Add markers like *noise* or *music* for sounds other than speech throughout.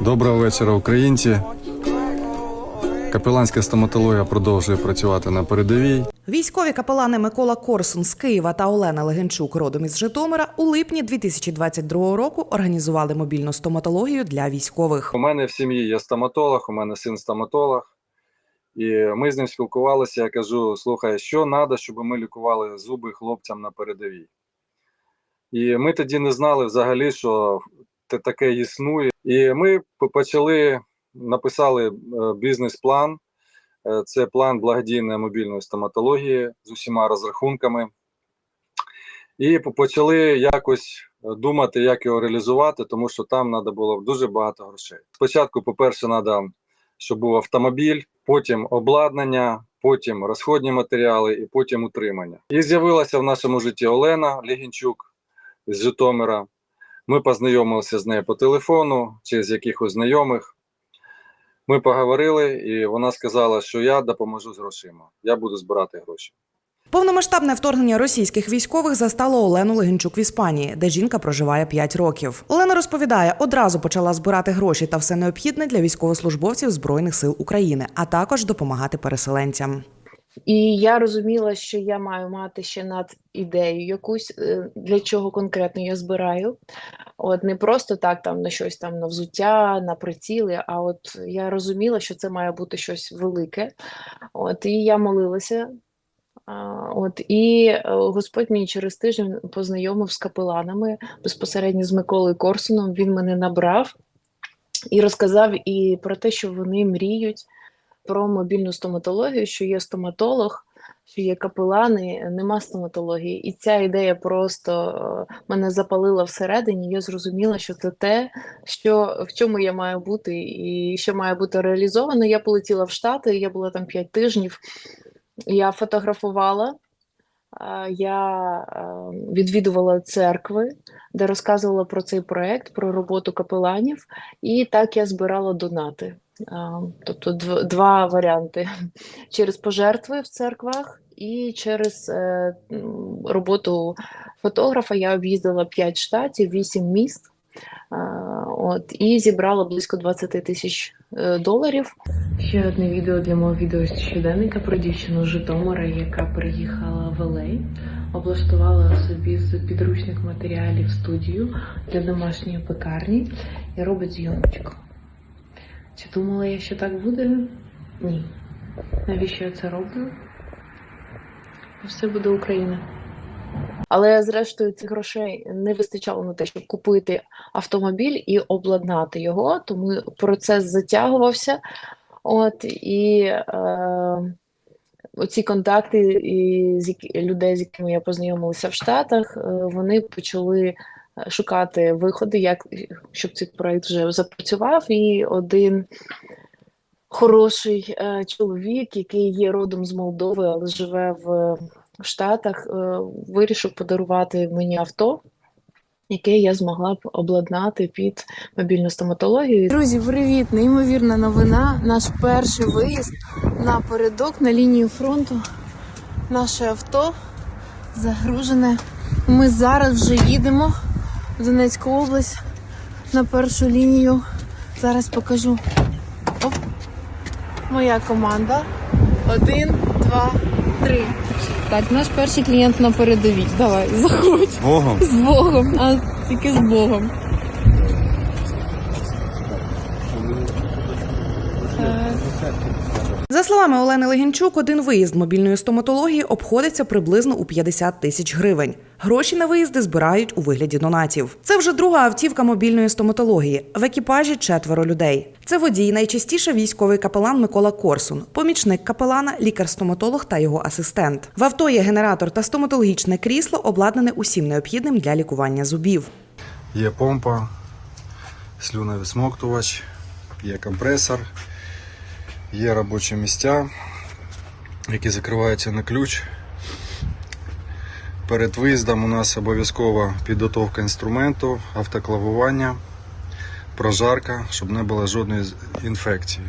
Доброго вечора, українці. Капеланська стоматологія продовжує працювати на передовій. Військові капелани Микола Корсун з Києва та Олена Легенчук родом із Житомира у липні 2022 року організували мобільну стоматологію для військових. У мене в сім'ї є стоматолог, у мене син стоматолог. І ми з ним спілкувалися. Я кажу: слухай, що треба, щоб ми лікували зуби хлопцям на передовій. І ми тоді не знали взагалі, що таке існує. І ми почали написали е, бізнес-план. Е, Це план благодійної мобільної стоматології з усіма розрахунками. І почали якось е, думати, як його реалізувати, тому що там треба було дуже багато грошей. Спочатку, по-перше, треба, щоб був автомобіль, потім обладнання, потім розходні матеріали і потім утримання. І з'явилася в нашому житті Олена Легінчук з Житомира. Ми познайомилися з нею по телефону через якихось знайомих. Ми поговорили, і вона сказала, що я допоможу з грошима. Я буду збирати гроші. Повномасштабне вторгнення російських військових застало Олену Легенчук в Іспанії, де жінка проживає 5 років. Олена розповідає, одразу почала збирати гроші та все необхідне для військовослужбовців Збройних сил України, а також допомагати переселенцям. І я розуміла, що я маю мати ще над ідею якусь, е, для чого конкретно я збираю. От не просто так там на щось там на взуття, на приціли, а от я розуміла, що це має бути щось велике. От і я молилася. От і е, Господь мені через тиждень познайомив з капеланами безпосередньо з Миколою Корсуном. Він мене набрав і розказав і про те, що вони мріють про мобільну стоматологію, що є стоматолог, що є капелани, нема стоматології. І ця ідея просто е, мене запалила всередині. Я зрозуміла, що це те, що в чому я маю бути, і що має бути реалізовано. Я полетіла в Штати, я була там 5 тижнів. Я фотографувала. е, Я е, відвідувала церкви, де розказувала про цей проект, про роботу капеланів, і так я збирала донати. Тобто два варіанти: *laughs* через пожертви в церквах і через е, роботу фотографа. Я об'їздила 5 штатів, 8 міст. От, і зібрала близько 20 тисяч е, доларів. Ще одне відео для мого відео щоденника про дівчину Житомира, яка приїхала в Елей, облаштувала собі з підручних матеріалів студію для домашньої пекарні і робить зйомочку. Чи думала я, що так буде? Ні. Навіщо я це роблю? Все буде Україна. Але зрештою цих грошей не вистачало на те, щоб купити автомобіль і обладнати його, тому процес затягувався. От і е, оці контакти і з людей, з якими я познайомилася в Штатах, е, вони почали шукати виходи, як щоб цей проект вже запрацював. І один хороший е, чоловік, який є родом з Молдови, але живе в Штатах, е, вирішив подарувати мені авто. Яке я змогла б обладнати під мобільну стоматологію. Друзі, привіт! Неймовірна новина. Наш перший виїзд на передок на лінію фронту. Наше авто загружене. Ми зараз вже їдемо Донецьку область на першу лінію. Зараз покажу. Оп. Моя команда. Один, два, три. Так, наш перший клієнт на передовій. Давай, заходь. Богом! З Богом, а тільки з Богом. За словами Олени Легінчук, один виїзд мобільної стоматології обходиться приблизно у 50 тисяч гривень. Гроші на виїзди збирають у вигляді донатів. Це вже друга автівка мобільної стоматології. В екіпажі четверо людей. Це водій, найчастіше військовий капелан Микола Корсун, помічник капелана, лікар-стоматолог та його асистент. В авто є генератор та стоматологічне крісло, обладнане усім необхідним для лікування зубів. Є помпа, слюновисмоктувач, є компресор, є робочі місця, які закриваються на ключ. Перед виїздом у нас обов'язкова підготовка інструменту, автоклавування, прожарка, щоб не було жодної інфекції.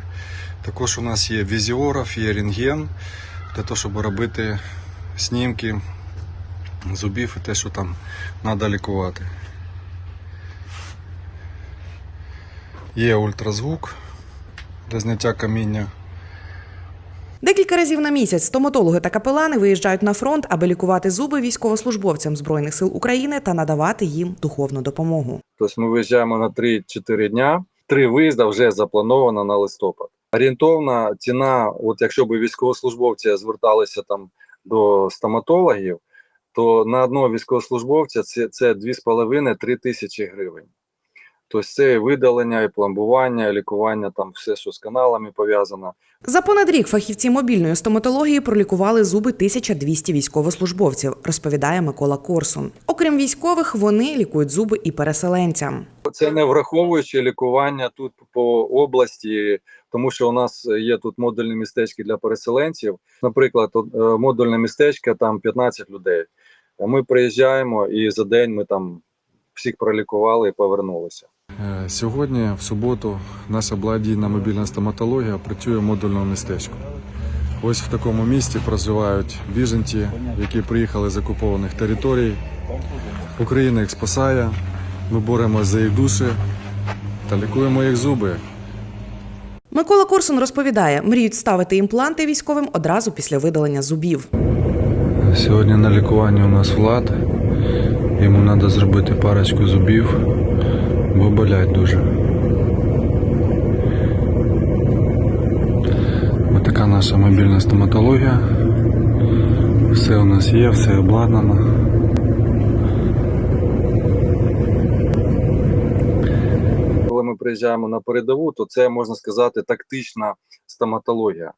Також у нас є візіограф, є рентген, для того, щоб робити снімки зубів і те, що там треба лікувати. Є ультразвук для зняття каміння. Декілька разів на місяць стоматологи та капелани виїжджають на фронт, аби лікувати зуби військовослужбовцям збройних сил України та надавати їм духовну допомогу. Тобто ми виїжджаємо на 3-4 дня. Три виїзда вже заплановано на листопад. Орієнтовна ціна, от якщо б військовослужбовці зверталися там до стоматологів, то на одного військовослужбовця це, це 2,5-3 тисячі гривень. Тобто це видалення, і пломбування, і лікування, там все, що з каналами пов'язано. За понад рік фахівці мобільної стоматології пролікували зуби 1200 військовослужбовців, розповідає Микола Корсун. Окрім військових, вони лікують зуби і переселенцям. Це не враховуючи лікування тут по області, тому що у нас є тут модульні містечки для переселенців. Наприклад, е, модульне містечко там 15 людей. Ми приїжджаємо і за день ми там всіх пролікували і повернулися. Е, Сьогодні, в суботу, наша благодійна мобільна стоматологія працює в модульному містечку. Ось в такому місті проживають біженці, які приїхали з окупованих територій. Україна їх спасає. Ми боремося за їх душі та лікуємо їх зуби. Микола Корсун розповідає, мріють ставити імпланти військовим одразу після видалення зубів. Сьогодні на лікуванні у нас Влад. Йому треба зробити парочку зубів, бо болять дуже. Ось наша мобільна стоматологія. Все у нас є, все обладнано. Коли ми приїжджаємо на передову, то це можна сказати тактична стоматологія.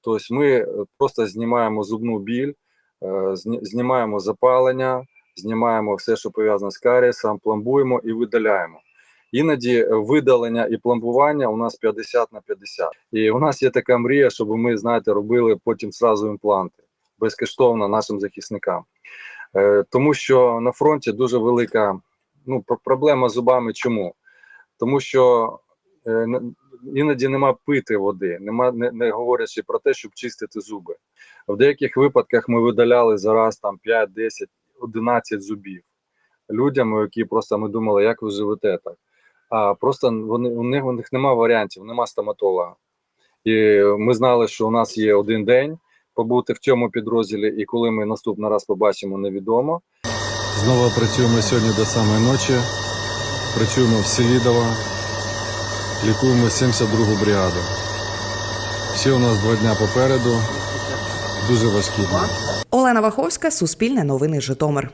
Тобто ми просто знімаємо зубну біль, е, знімаємо запалення, знімаємо все, що пов'язане з карієсом, пломбуємо і видаляємо. Іноді е, видалення і пломбування у нас 50 на 50. І у нас є така мрія, щоб ми, знаєте, робили потім зразу імпланти безкоштовно нашим захисникам. Е, Тому що на фронті дуже велика ну, проблема з зубами. Чому? Тому що е, іноді нема пити води, нема не, не говорячи про те, щоб чистити зуби. В деяких випадках ми видаляли зараз там 5, 10, 11 зубів людям, які просто ми думали, як ви живете так. А просто вони у них у них немає варіантів, нема стоматолога. І ми знали, що у нас є один день побути в цьому підрозділі, і коли ми наступний раз побачимо, невідомо. Знову працюємо сьогодні до самої ночі. Працюємо в Селідово. Лікуємо 72-гу бригаду. Ще у нас два дня попереду. Дуже важкі дні. Олена Ваховська, Суспільне новини Житомир.